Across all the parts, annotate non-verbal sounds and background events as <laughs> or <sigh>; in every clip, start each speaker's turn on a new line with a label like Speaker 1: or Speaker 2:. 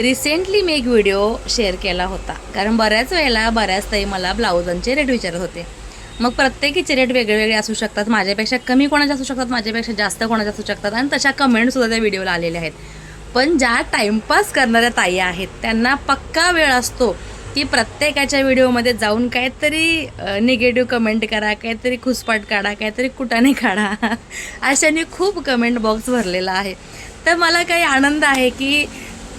Speaker 1: Recently मी एक video share केला होता. कारण बऱ्याच वेळेला बऱ्याच ताई मला ब्लाऊजांचे रेट विचारत होते. मग प्रत्येकीचे रेट वेगळेवेगळे असू शकतात. माझ्यापेक्षा कमी कोणाचे असू शकतात माझ्यापेक्षा जास्त कोणाचे असू शकतात आणि तशा कमेंटसुद्धा त्या व्हिडिओला आलेल्या आहेत. पण ज्या टाईमपास करणाऱ्या ताई आहेत त्यांना पक्का वेळ असतो की प्रत्येकाच्या व्हिडिओमध्ये जाऊन काहीतरी निगेटिव्ह कमेंट करा काहीतरी खुसपाट काढा काहीतरी कुटाने काढा. <laughs> अशाने खूप कमेंट बॉक्स भरलेला आहे. तर मला काही आनंद आहे की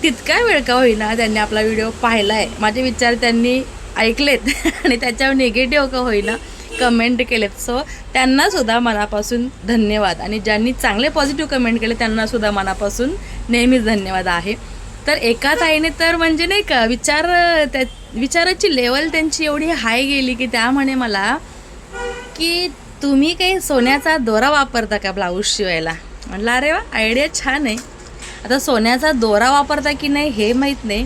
Speaker 1: तितका वेळ का होईना त्यांनी आपला व्हिडिओ पाहिला आहे माझे विचार त्यांनी ऐकलेत <laughs> आणि त्याच्यावर निगेटिव्ह का होईना कमेंट केलेत. सो त्यांनासुद्धा मनापासून धन्यवाद. आणि ज्यांनी चांगले पॉझिटिव्ह कमेंट केले त्यांनासुद्धा मनापासून नेहमीच धन्यवाद आहे. तर एका ताईने तर म्हणजे नाही का विचार त्या विचाराची लेवल त्यांची एवढी हाय गेली की त्या म्हणे मला की तुम्ही काही सोन्याचा दोरा वापरता का ब्लाऊज शिवायला? म्हटलं अरे वा आयडिया छान आहे. आता सोन्याचा दोरा वापरता की नाही हे माहीत नाही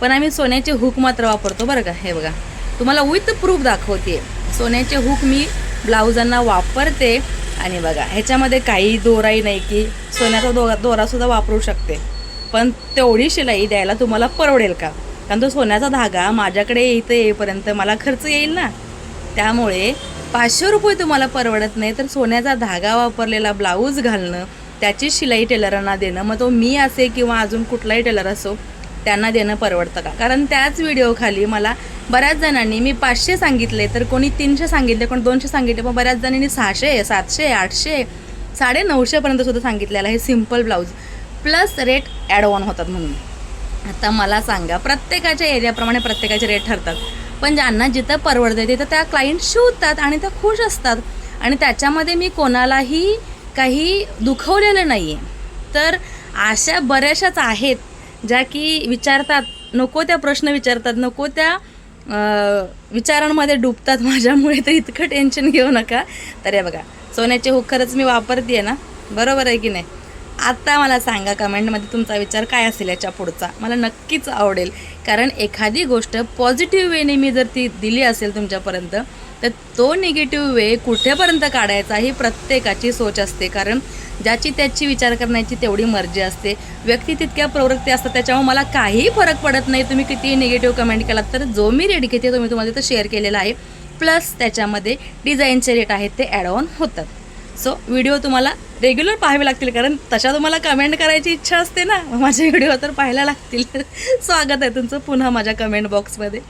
Speaker 1: पण आम्ही सोन्याचे हुक मात्र वापरतो बरं का? हे बघा. तुम्हाला विथ प्रूफ दाखवते. सोन्याचे हुक मी ब्लाऊजांना वापरते आणि बघा ह्याच्यामध्ये काही दोराही नाही की सोन्याचा दो दोरासुद्धा वापरू शकते. पण तेवढी शिलाई द्यायला तुम्हाला परवडेल का? कारण तो सोन्याचा धागा माझ्याकडे येतं येईपर्यंत मला खर्च येईल ना? त्यामुळे पाचशे रुपये तुम्हाला परवडत नाही तर सोन्याचा धागा वापरलेला ब्लाऊज घालणं त्याची शिलाई टेलरांना देणं. मग तो मी असे किंवा अजून कुठलाही टेलर असो त्यांना देणं परवडतं का? कारण त्याच व्हिडिओखाली मला बऱ्याच जणांनी मी पाचशे सांगितले तर कोणी तीनशे सांगितले कोणी दोनशे सांगितले पण बऱ्याच जणांनी सहाशे सातशे आठशे साडे नऊशेपर्यंत सुद्धा सांगितलेलं हे simple blouse plus rate add on होतात म्हणून. आता मला सांगा प्रत्येकाच्या एरियाप्रमाणे प्रत्येकाचे रेट ठरतात. पण ज्यांना जिथं परवडतं तिथं त्या क्लायंट शिवतात आणि त्या खुश असतात. आणि त्याच्यामध्ये मी कोणालाही काही दुखवलेलं नाही आहे तर अशा बऱ्याचशाच आहेत ज्या की विचारतात नको त्या प्रश्न विचारतात नको त्या विचारांमध्ये डुबतात माझ्यामुळे तर इतकं टेन्शन घेऊ नका. तर हे बघा सोन्याचे हुक खरंच मी वापरते आहे ना? बरोबर आहे की नाही? आता मला सांगा कमेंटमध्ये तुमचा विचार काय असेल याच्या पुढचा? मला नक्कीच आवडेल. कारण एखादी गोष्ट पॉझिटिव्ह वेने मी जर ती दिली असेल तुमच्यापर्यंत तर तो निगेटिव्ह वे कुठेपर्यंत काढायचा ही प्रत्येकाची सोच असते. कारण ज्याची त्याची विचार करण्याची तेवढी मर्जी असते. व्यक्ती तितक्या प्रवृत्ती असतात त्याच्यामुळे मला काहीही फरक पडत नाही. तुम्ही कितीही निगेटिव्ह कमेंट केलात तर जो मी रेट घेते तो मी तुम्हाला तिथं शेअर केलेला आहे. प्लस त्याच्यामध्ये डिझाईनचे रेट आहेत ते ॲड ऑन होतात. सो व्हिडिओ तुम्हाला रेग्युलर पाहावे लागतील कारण तशा तुम्हाला कमेंट करायची इच्छा असते ना माझे व्हिडिओ तर पाहायला लागतील. <laughs> स्वागत आहे तुमचं पुन्हा माझ्या कमेंट बॉक्समध्ये